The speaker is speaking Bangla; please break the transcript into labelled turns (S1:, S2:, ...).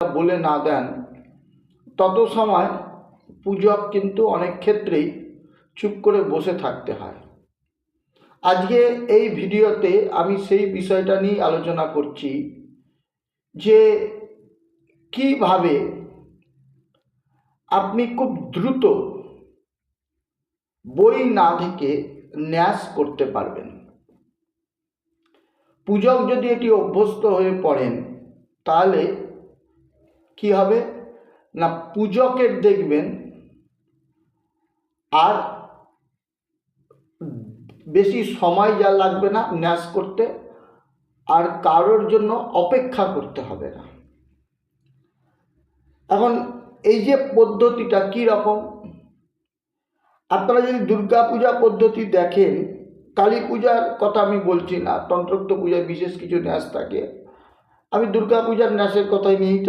S1: বলে না দেন, তত সময় পূজক কিন্তু অনেক ক্ষেত্রেই চুপ করে বসে থাকতে হয়। আজকে এই ভিডিওতে আমি সেই বিষয়টা নিয়ে আলোচনা করছি যে কীভাবে আপনি খুব দ্রুত বই না থেকে ন্যাস করতে পারবেন। পূজক যদি এটি অভ্যস্ত হয়ে পড়েন, তাহলে কি হবে? না, পূজকের দেখবেন আর বেশি সময় যা লাগবে না ন্যাস করতে, আর কারোর জন্য অপেক্ষা করতে হবে না। এখন এই যে পদ্ধতিটা কি রকম? আপনারা যদি দুর্গা পূজা পদ্ধতি দেখেন, কালী পূজার কথা আমি বলছি না, তন্ত্রোক্ত পূজায় বিশেষ কিছু ন্যাস থাকে। আমি দুর্গা পূজার ন্যাসের কথাই নিয়েই